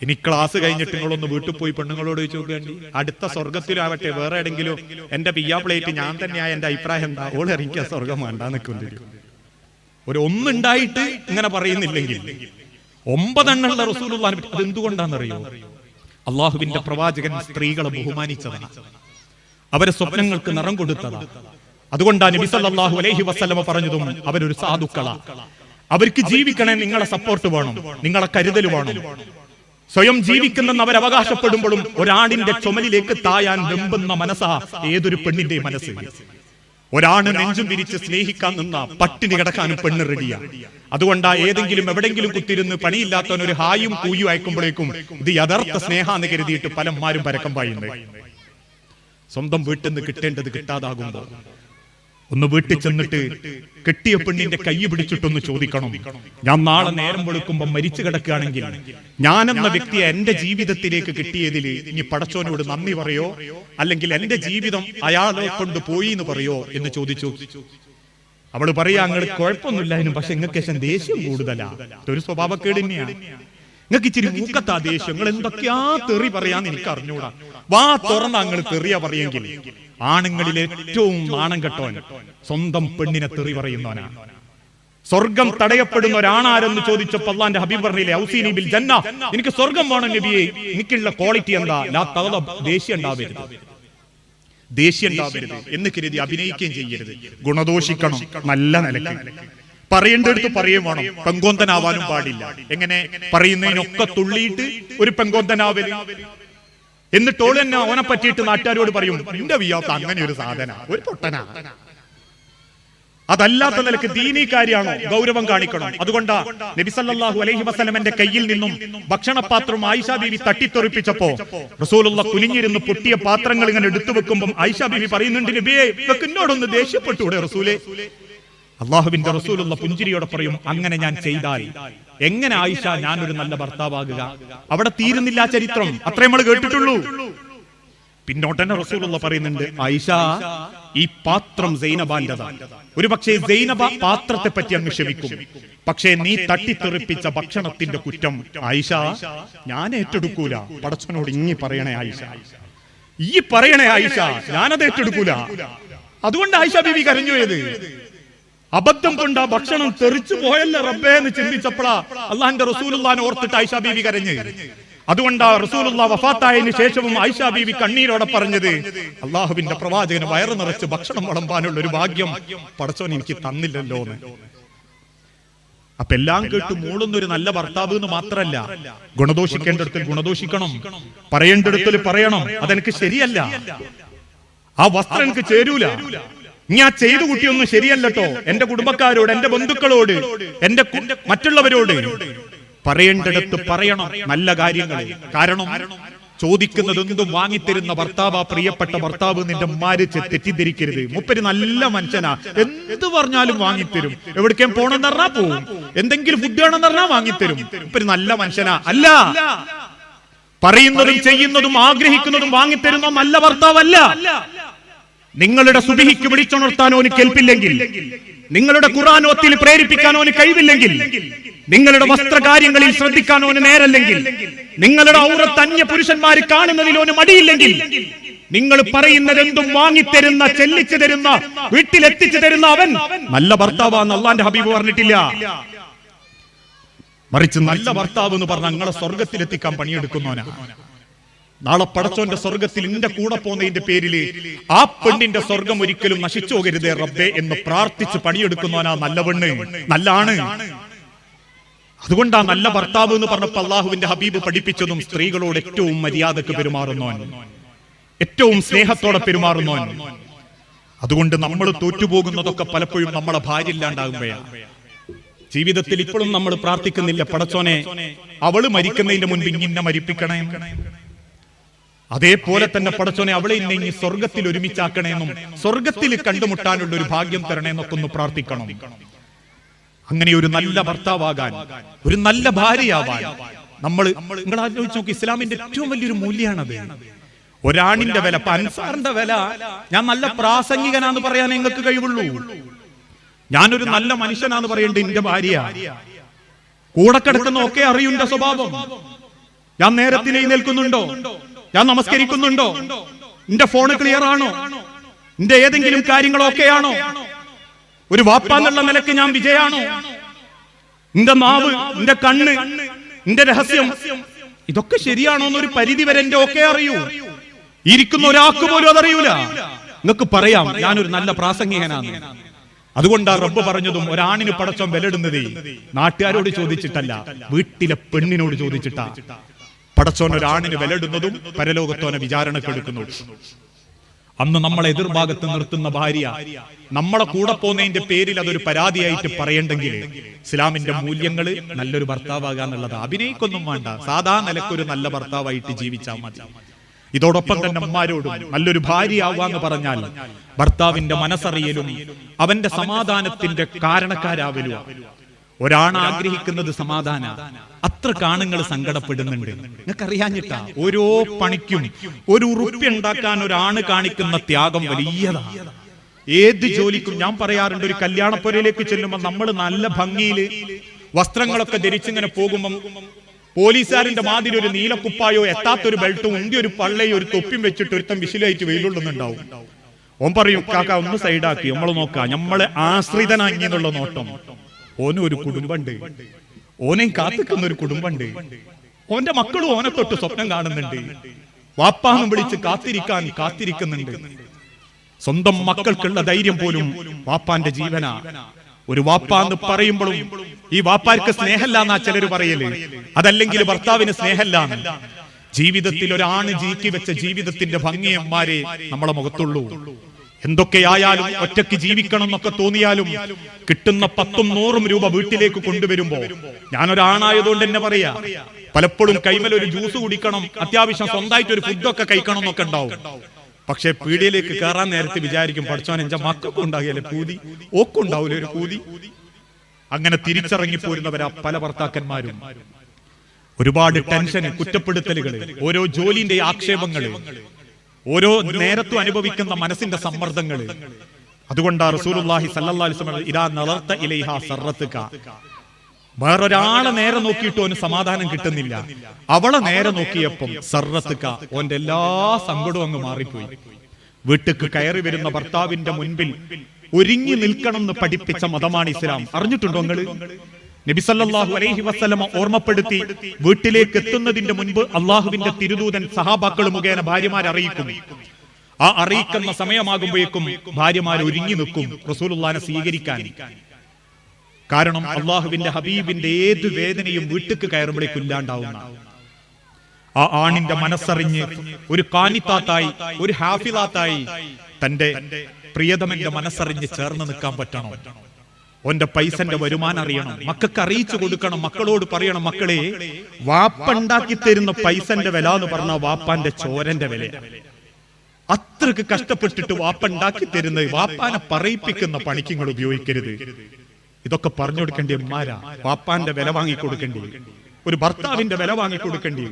ഇനി ക്ലാസ് കഴിഞ്ഞിട്ട് നിങ്ങളൊന്ന് വീട്ടിൽ പോയി പെണ്ണുങ്ങളോട് ചോദിച്ചു നോക്കേണ്ടി അടുത്ത സ്വർഗത്തിലാവട്ടെ വേറെ എവിടെങ്കിലും എന്റെ പിയ്യാ പ്ലേറ്റ് ഞാൻ തന്നെയായ എന്റെ അഭിപ്രായം എന്താ? ഓൾ ഇറങ്ങിയ സ്വർഗം വേണ്ട നിൽക്കൊണ്ടിരിക്കും ഒരു ഒന്നുണ്ടായിട്ട് ഇങ്ങനെ പറയുന്നില്ലെങ്കിൽ ഒമ്പതെണ്ണുള്ള റസൂലുള്ള അത് എന്തുകൊണ്ടാണെന്നറിയോ അള്ളാഹുവിന്റെ പ്രവാചകൻ സ്ത്രീകളെ ബഹുമാനിച്ചതാണ് അവരെ സ്വപ്നങ്ങൾക്ക് നിറം കൊടുത്തതാണ് അതുകൊണ്ടാണ് നബി സല്ലല്ലാഹു അലൈഹി വസല്ലമ പറഞ്ഞതും അവരൊരു സാധുക്കള. അവർക്ക് ജീവിക്കണേ നിങ്ങളെ സപ്പോർട്ട് വേണം നിങ്ങളെ കരുതൽ വേണം. സ്വയം ജീവിക്കുന്നെന്ന് അവർ അവകാശപ്പെടുമ്പോഴും ഒരാണിന്റെ ചുമലിലേക്ക് തായാൻ വെമ്പുന്ന മനസ്സാ ഏതൊരു പെണ്ണിന്റെ മനസ്സ് ഒരാണ് നെഞ്ചും വിരിച്ച് സ്നേഹിക്കാൻ നിന്ന പട്ടിണി കിടക്കാനും പെണ്ണ് റെഡിയാ. അതുകൊണ്ടാ ഏതെങ്കിലും എവിടെങ്കിലും കുത്തിരുന്ന് പണിയില്ലാത്തവൻ ഒരു ഹായും കൂയും അയക്കുമ്പോഴേക്കും ഇത് യഥാർത്ഥ സ്നേഹാന്ന് കരുതിയിട്ട് പലന്മാരും പരക്കം പായുന്നത് സ്വന്തം വീട്ടിൽ നിന്ന് കിട്ടേണ്ടത് കിട്ടാതാകുമ്പോ ഒന്ന് വീട്ടിൽ ചെന്നിട്ട് കെട്ടിയ പെണ്ണിന്റെ കൈ പിടിച്ചിട്ടൊന്ന് ചോദിക്കണം. ഞാൻ നാളെ നേരം വെളുക്കുമ്പോൾ മരിച്ചു കിടക്കുകയാണെങ്കിൽ ഞാനെന്ന വ്യക്തിയെ എന്റെ ജീവിതത്തിലേക്ക് കിട്ടിയതിൽ ഇനി പടച്ചോനോട് നന്ദി പറയോ? അല്ലെങ്കിൽ എന്റെ ജീവിതം അയാളെ കൊണ്ട് പോയി എന്ന് പറയോ എന്ന് ചോദിച്ചു. അവൾ പറയാ അങ്ങോട്ട് കുഴപ്പമൊന്നുമില്ല അതിനും പക്ഷെ നിങ്ങൾക്ക് ശേഷം ദേഷ്യം കൂടുതലാ. ഒരു സ്വഭാവക്കേട് തന്നെയാണ് നിങ്ങൾക്ക് ഇച്ചിരി മൂക്കത്താ ദേഷ്യം എന്തൊക്കെയാ തെറി പറയാന്ന് എനിക്ക് അറിഞ്ഞൂടാ. വാ തുറന്ന നിങ്ങൾ തെറിയ പറയെങ്കിൽ. ആണുങ്ങളിൽ ഏറ്റവും നാണം കെട്ടോൻ സ്വന്തം പെണ്ണിനെ തെറി പറയുന്നവനാണ് സ്വർഗം തടയപ്പെടുന്ന ഒരാണാരെന്ന് ചോദിച്ചപ്പോൾ അള്ളാന്റെ ഹബീബ് പറഞ്ഞില്ലേ ഔസീനി ബിൽ ജന്ന എനിക്ക് സ്വർഗം വേണം നബിയെ എനിക്കുള്ള ക്വാളിറ്റി എന്താ? ലാ തകത ദേഷ്യം ഉണ്ടാവരുത്. ദേഷ്യം ഉണ്ടാവരുത്. എന്ന് കരുതി അഭിനയിക്കുകയും ചെയ്യരുത്. ഗുണദോഷിക്കണം നല്ല നിലയ്ക്ക് പറയേണ്ടടുത്ത് പറയും വേണം. പെങ്കോന്തനാവാനും പാടില്ല. എങ്ങനെ? പറയുന്നതിനൊക്കെ തുള്ളിയിട്ട് ഒരു പെങ്കോന്തനാവൽ. എന്നിട്ട് ഓൾ തന്നെ അവനെ പറ്റിയിട്ട് നാട്ടുകാരോട് പറയും നിന്റെ വിയാത്ത അങ്ങനെ ഒരു സാധന. ഒരു പൊട്ടനാ. അതല്ലാത്ത നിലയ്ക്ക് ദീനീ കാര്യമാണോ ഗൗരവം കാണിക്കണം. അതുകൊണ്ടാ നബിസല്ലാഹു അലൈഹി വസല്ലമന്റെ കയ്യിൽ നിന്നും ഭക്ഷണപാത്രം ആയിഷ ബീവി തട്ടിത്തെറിപ്പിച്ചപ്പോ റസൂലുള്ള കുനിഞ്ഞിരുന്ന് പൊട്ടിയ പാത്രങ്ങൾ ഇങ്ങനെ എടുത്തു വെക്കുമ്പോൾ ആയിഷ ബീവി പറയുന്നുണ്ട് നബിയെ എന്നോടൊന്ന് ദേഷ്യപ്പെട്ടൂടെ റസൂലെ. അള്ളാഹുവിന്റെ റസൂലുള്ള പുഞ്ചിരിയോടെ പറയും അങ്ങനെ ഞാൻ ചെയ്താൽ എങ്ങനെ ആയിഷ ഞാനൊരു നല്ല ഭർത്താവാകുക? അവിടെ തീരുന്നില്ല ചരിത്രം. അത്രേ നമ്മൾ കേട്ടിട്ടുള്ളൂ. പിന്നോട്ടന്നെ റസൂലുള്ള പറയുന്നുണ്ട് ആയിഷ ഈ പാത്രം സൈനബാന്റതാ ഒരു പക്ഷേ സൈനബ പാത്രത്തെ പറ്റി അങ്ങ് ക്ഷമിക്കും. പക്ഷേ നീ തട്ടിത്തെറിപ്പിച്ച ഭക്ഷണത്തിന്റെ കുറ്റം ആയിഷ ഞാൻ ഏറ്റെടുക്കൂല. പടച്ചനോട് ഇങ്ങി പറയണേ ആയിഷ. ഈ പറയണേ ആയിഷ. ഞാനത് ഏറ്റെടുക്കൂല. അതുകൊണ്ട് ആയിഷ ബീവി കരഞ്ഞു അബദ്ധം കൊണ്ട് ആ ഭക്ഷണം തെറിച്ചു പോയല്ലേ റബ്ബേ എന്ന് ചിന്തിച്ചപ്പോഴാ അള്ളാഹിന്റെ റസൂലുള്ളാനെ ഓർത്തിട്ട് ഐഷാ ബീവി കരഞ്ഞ്. അതുകൊണ്ടാ റസൂലുള്ള വഫാത്തായതിനു ശേഷവും ഐഷാ ബീവി കണ്ണീരോടെ പറഞ്ഞത് അള്ളാഹുവിന്റെ പ്രവാചകന് വയറ് നിറച്ച് ഭക്ഷണം വിളമ്പാനുള്ള ഒരു ഭാഗ്യം പടച്ചോൻ എനിക്ക് തന്നില്ലല്ലോ എന്ന്. അപ്പൊ എല്ലാം കേട്ട് മൂളുന്നൊരു നല്ല ഭർത്താവ് എന്ന് മാത്രല്ല ഗുണദോഷിക്കേണ്ടടത്തിൽ ഗുണദോഷിക്കണം പറയേണ്ടടത്തിൽ പറയണം അതെനിക്ക് ശരിയല്ല. ആ വസ്ത്രം എനിക്ക് ചേരൂല. ഞാൻ ചെയ്തു കുട്ടിയൊന്നും ശരിയല്ലട്ടോ. എന്റെ കുടുംബക്കാരോട് എന്റെ ബന്ധുക്കളോട് എന്റെ മറ്റുള്ളവരോട് പറയേണ്ടടുത്ത് പറയണം നല്ല കാര്യങ്ങൾ കാരണം ചോദിക്കുന്നത് എന്തും വാങ്ങിത്തരുന്ന ഭർത്താവ് ആ പ്രിയപ്പെട്ട ഭർത്താവ് നിന്റെ മാരിച്ച് തെറ്റിദ്ധരിക്കരുത്. മുപ്പര് നല്ല മനുഷ്യനാ. എന്ത് പറഞ്ഞാലും വാങ്ങിത്തരും. എവിടേക്കും പോണെന്ന് പറഞ്ഞാ പോവും. എന്തെങ്കിലും ഫുഡ് വേണമെന്ന് പറഞ്ഞാൽ വാങ്ങിത്തരും. മുപ്പര് നല്ല മനുഷ്യനാ. അല്ല പറയുന്നതും ചെയ്യുന്നതും ആഗ്രഹിക്കുന്നതും വാങ്ങിത്തരുന്ന നല്ല ഭർത്താവല്ല. നിങ്ങളുടെ സുബിഹിക്ക് വിളിച്ചുണർത്താൻ ഓന് കേൾപ്പില്ലെങ്കിൽ നിങ്ങളുടെ ഖുറാനോത്തിൽ പ്രേരിപ്പിക്കാൻ ഓന് കഴിവില്ലെങ്കിൽ നിങ്ങളുടെ വസ്ത്രകാര്യങ്ങളിൽ ശ്രദ്ധിക്കാൻ ഓന് നേരല്ലെങ്കിൽ നിങ്ങളുടെ ഔറത്ത് അന്യ പുരുഷന്മാർ കാണുന്നതിൽ ഓന് മടിയില്ലെങ്കിൽ നിങ്ങൾ പറയുന്നത് എന്തും വാങ്ങിത്തരുന്ന ചെല്ലിച്ചു തരുന്ന വീട്ടിലെത്തിച്ചു തരുന്ന അവൻ നല്ല ഭർത്താവാന്ന് അള്ളാന്റെ ഹബീബ് പറഞ്ഞിട്ടില്ല. മറിച്ച് നല്ല ഭർത്താവ് എന്ന് പറഞ്ഞ നിങ്ങളെ സ്വർഗത്തിലെത്തിക്കാൻ പണിയെടുക്കുന്നവനാ. നാളെ പടച്ചോന്റെ സ്വർഗത്തിൽ നിന്റെ കൂടെ പോകുന്നതിന്റെ പേരിൽ ആ പെണ്ണിന്റെ സ്വർഗം ഒരിക്കലും നശിച്ചു പോകരുതേ റബ്ബേ എന്ന് പ്രാർത്ഥിച്ച് പണിയെടുക്കുന്നവനാ നല്ല പെണ്ണ് നല്ലാണ് അതുകൊണ്ടാ നല്ല ഭർത്താവ് എന്ന് പറഞ്ഞപ്പോ അള്ളാഹുവിന്റെ ഹബീബ് പഠിപ്പിച്ചതും സ്ത്രീകളോട് ഏറ്റവും മര്യാദയ്ക്ക് പെരുമാറുന്നവൻ. ഏറ്റവും സ്നേഹത്തോടെ പെരുമാറുന്നവൻ. അതുകൊണ്ട് നമ്മൾ തോറ്റുപോകുന്നതൊക്കെ പലപ്പോഴും നമ്മളെ ഭാര്യ ഇല്ലാണ്ടാകുമ്പോഴാണ് ജീവിതത്തിൽ ഇപ്പോഴും നമ്മൾ പ്രാർത്ഥിക്കുന്നില്ല പടച്ചോനെ അവൾ മരിക്കുന്നതിന്റെ മുൻപ് ഇങ്ങനെ മരിപ്പിക്കണേ. അതേപോലെ തന്നെ പടച്ചോനെ അവളെ ഇന്നെ ഇനി സ്വർഗത്തിൽ ഒരുമിച്ചാക്കണേന്നും സ്വർഗത്തിൽ കണ്ടുമുട്ടാനുള്ള ഒരു ഭാഗ്യം തരണേന്നൊക്കെ ഒന്ന് പ്രാർത്ഥിക്കണം. അങ്ങനെ ഒരു നല്ല ഭർത്താവാകാൻ ഒരു നല്ല ഭാര്യയാവാൻ നമ്മൾ നിങ്ങൾ ആലോചിച്ച് നോക്കി ഇസ്ലാമിന്റെ ഏറ്റവും വലിയൊരു മൂല്യമാണത് ഒരാണിന്റെ വില അൻസാറിന്റെ വില ഞാൻ നല്ല പ്രാസംഗികനാന്ന് പറയാൻ നിങ്ങൾക്ക് കഴിവുള്ളൂ. ഞാനൊരു നല്ല മനുഷ്യനാന്ന് പറയേണ്ടത് എന്റെ ഭാര്യ. കൂടെ കിടക്കുന്ന ഒക്കെ അറിയുന്ന സ്വഭാവം. ഞാൻ നേരത്തിനെ എഴുന്നേൽക്കുന്നുണ്ടോ? ഞാൻ നമസ്കരിക്കുന്നുണ്ടോ? എന്റെ ഫോണ് ക്ലിയർ ആണോ? എന്റെ ഏതെങ്കിലും കാര്യങ്ങൾ ആണോ ഒരു വാപ്പാന്നുള്ള നിലയ്ക്ക് ഞാൻ വിജയാണോ? എന്റെ നാവ് എന്റെ കണ്ണ് എന്റെ രഹസ്യം. ഇതൊക്കെ ശരിയാണോ എന്നൊരു പരിധി വരെ എന്റെ ഒക്കെ അറിയൂ ഇരിക്കുന്ന ഒരാൾക്ക് പോലും അതറിയൂല. നിങ്ങൾക്ക് പറയാം ഞാനൊരു നല്ല പ്രാസംഗികനാണ്. അതുകൊണ്ടാ റബ്ബ് പറഞ്ഞതും ഒരാണിന് പടച്ചോൻ വിലടുന്നതേ നാട്ടുകാരോട് ചോദിച്ചിട്ടല്ല വീട്ടിലെ പെണ്ണിനോട് ചോദിച്ചിട്ടാ. പടച്ചോൻ ഒരാണിന് വിലടുന്നതും പരലോകത്തോനെ വിചാരണക്കെടുക്കുന്നു. അന്ന് നമ്മളെ എതിർഭാഗത്ത് നിർത്തുന്ന ഭാര്യ നമ്മളെ കൂടെ പോകുന്നതിന്റെ പേരിൽ അതൊരു പരാതിയായിട്ട് പറയണ്ടെങ്കിൽ ഇസ്ലാമിന്റെ മൂല്യങ്ങൾ നല്ലൊരു ഭർത്താവാകുക എന്നുള്ളത് അഭിനയിക്കൊന്നും വേണ്ട. സാധാ നിലക്കൊരു നല്ല ഭർത്താവായിട്ട് ജീവിച്ചാൽ മതി. ഇതോടൊപ്പം തന്നെ അമ്മമാരോടും നല്ലൊരു ഭാര്യ ഭാര്യയാവാന്ന് പറഞ്ഞാൽ ഭർത്താവിന്റെ മനസ്സറിയലും അവന്റെ സമാധാനത്തിന്റെ കാരണക്കാരാവലും ഒരാണ് ആഗ്രഹിക്കുന്നത് സമാധാന. അത്ര കാണുങ്ങൾ സങ്കടപ്പെടുന്നുണ്ട്. നിങ്ങൾക്ക് അറിയാഞ്ഞിട്ടാ ഓരോ പണിക്കും ഒരു ഉറുപ്പ്യ ഉണ്ടാക്കാൻ ഒരാണ് കാണിക്കുന്ന ത്യാഗം വലിയതാണ് ഏത് ജോലിക്കും ഞാൻ പറയാറുണ്ട് ഒരു കല്യാണപ്പുരയിലേക്ക് ചെല്ലുമ്പോൾ നമ്മൾ നല്ല ഭംഗിയിൽ വസ്ത്രങ്ങളൊക്കെ ധരിച്ചിങ്ങനെ പോകുമ്പം പോലീസുകാരന്റെ മാതിരി ഒരു നീലക്കുപ്പായോ എത്താത്തൊരു ബെൽറ്റും ഉണ്ടി ഒരു പള്ളയും ഒരു തൊപ്പിയും വെച്ചിട്ട് ഒരുത്തം വിശിലായിട്ട് വെയിലുള്ളുന്നുണ്ടാവും. ഓൻ പറയും കാക്ക ഒന്ന് സൈഡാക്കി നമ്മൾ നോക്കാം നമ്മളെ ആശ്രിതനാങ്ങിയെന്നുള്ള നോട്ടം. ഓനും ഒരു കുടുംബമുണ്ട് ഓനെയും കാത്തിക്കുന്ന ഒരു കുടുംബമുണ്ട് ഓന്റെ മക്കളും ഓനെ തൊട്ട് സ്വപ്നം കാണുന്നുണ്ട്. വാപ്പാന്ന് വിളിച്ച് കാത്തിരിക്കാൻ കാത്തിരിക്കുന്നുണ്ട്. സ്വന്തം മക്കൾക്കുള്ള ധൈര്യം പോലും വാപ്പാന്റെ ജീവന. ഒരു വാപ്പാന്ന് പറയുമ്പോഴും ഈ വാപ്പാർക്ക് സ്നേഹല്ല എന്നാ ചിലർ പറയൽ. അതല്ലെങ്കിൽ ഭർത്താവിന് സ്നേഹല്ല ജീവിതത്തിൽ ഒരാണ് ജീക്കി വെച്ച ജീവിതത്തിന്റെ ഭംഗിയന്മാരെ നമ്മളെ മുഖത്തുള്ളൂ. എന്തൊക്കെയായാലും ഒറ്റയ്ക്ക് ജീവിക്കണം എന്നൊക്കെ തോന്നിയാലും കിട്ടുന്ന പത്തും നൂറും രൂപ വീട്ടിലേക്ക് കൊണ്ടുവരുമ്പോ ഞാനൊരാണായതുകൊണ്ട് എന്നെ പറയാ പലപ്പോഴും കൈമൽ ഒരു ജ്യൂസ് കുടിക്കണം അത്യാവശ്യം സ്വന്തമായിട്ട് ഒരു ഫുഡൊക്കെ കഴിക്കണം എന്നൊക്കെ ഉണ്ടാവും. പക്ഷെ പീടിയയിലേക്ക് കയറാൻ നേരത്തെ വിചാരിക്കും പഠിച്ചോൻ എന്റെ മക്കൾക്ക് ഉണ്ടാകില്ലേ പൂതി ഓക്കുണ്ടാവൂലേ ഒരു പൂതി? അങ്ങനെ തിരിച്ചിറങ്ങി പോരുന്നവരാ പല ഭർത്താക്കന്മാരും. ഒരുപാട് ടെൻഷൻ കുറ്റപ്പെടുത്തലുകൾ ഓരോ ജോലിന്റെ ആക്ഷേപങ്ങൾ. ഓരോ നേരത്തും അനുഭവിക്കുന്ന മനസ്സിന്റെ സമ്മർദ്ദങ്ങൾ അതുകൊണ്ട് റസൂലുള്ളാഹി സല്ലല്ലാഹു ഇദാ നളർത്ത ഇലൈഹ സർറത്തുക. വേറൊരാളെ നേരെ നോക്കിയിട്ട് ഓന് സമാധാനം കിട്ടുന്നില്ല. അവളെ നേരെ നോക്കിയപ്പം സർറത്തുക. ഓന്റെ എല്ലാ സങ്കടവും അങ്ങ് മാറിപ്പോയി. വീട്ടുക്ക് കയറി വരുന്ന ഭർത്താവിന്റെ മുൻപിൽ ഒരുങ്ങി നിൽക്കണം എന്ന് പഠിപ്പിച്ച മതമാണ് ഇസ്ലാം. അറിഞ്ഞിട്ടുണ്ടോ നിങ്ങൾ? നബി സല്ലല്ലാഹു അലൈഹി വസല്ലമ ഓർമ്മപ്പെടുത്തി വീട്ടിലേക്ക് എത്തുന്നതിന്റെ മുൻപ് അള്ളാഹുവിന്റെ തിരുദൂതൻ സഹാബാക്കൾ മുഖേന ഭാര്യമാരെ അറിയിക്കും. ആ അറിയിക്കുന്ന സമയമാകുമ്പോഴേക്കും ഭാര്യമാർ ഒരുങ്ങി നിൽക്കും റസൂലുള്ളാനെ സ്വീകരിക്കാൻ. കാരണം അള്ളാഹുവിന്റെ ഹബീബിന്റെ ഏത് വേദനയും വീട്ടിക്ക് കയറുമ്പോഴേക്കും ഇല്ലാണ്ടാവുന്ന. ആ ആണിന്റെ മനസ്സറിഞ്ഞ് ഒരു കാനിത്താത്തായി ഒരു ഹാഫിലാത്തായി തന്റെ പ്രിയതമന്റെ മനസ്സറിഞ്ഞ് ചേർന്ന് നിൽക്കാൻ പറ്റണം. ഓന്റെ പൈസന്റെ വരുമാനം അറിയണം. മക്കൾക്ക് അറിയിച്ചു കൊടുക്കണം. മക്കളോട് പറയണം മക്കളെ വാപ്പ ഉണ്ടാക്കി തരുന്ന പൈസന്റെ വില എന്ന് പറഞ്ഞ വാപ്പാന്റെ ചോരന്റെ വില. അത്രയ്ക്ക് കഷ്ടപ്പെട്ടിട്ട് വാപ്പ ഉണ്ടാക്കി തരുന്നത് വാപ്പാനെ പറയിപ്പിക്കുന്ന പണിക്ക് നിങ്ങൾ ഉപയോഗിക്കരുത്. ഇതൊക്കെ പറഞ്ഞു കൊടുക്കേണ്ടി ഉമ്മാരാ. വാപ്പാന്റെ വില വാങ്ങിക്കൊടുക്കേണ്ടി ഒരു ഭർത്താവിന്റെ വില വാങ്ങി കൊടുക്കേണ്ടി.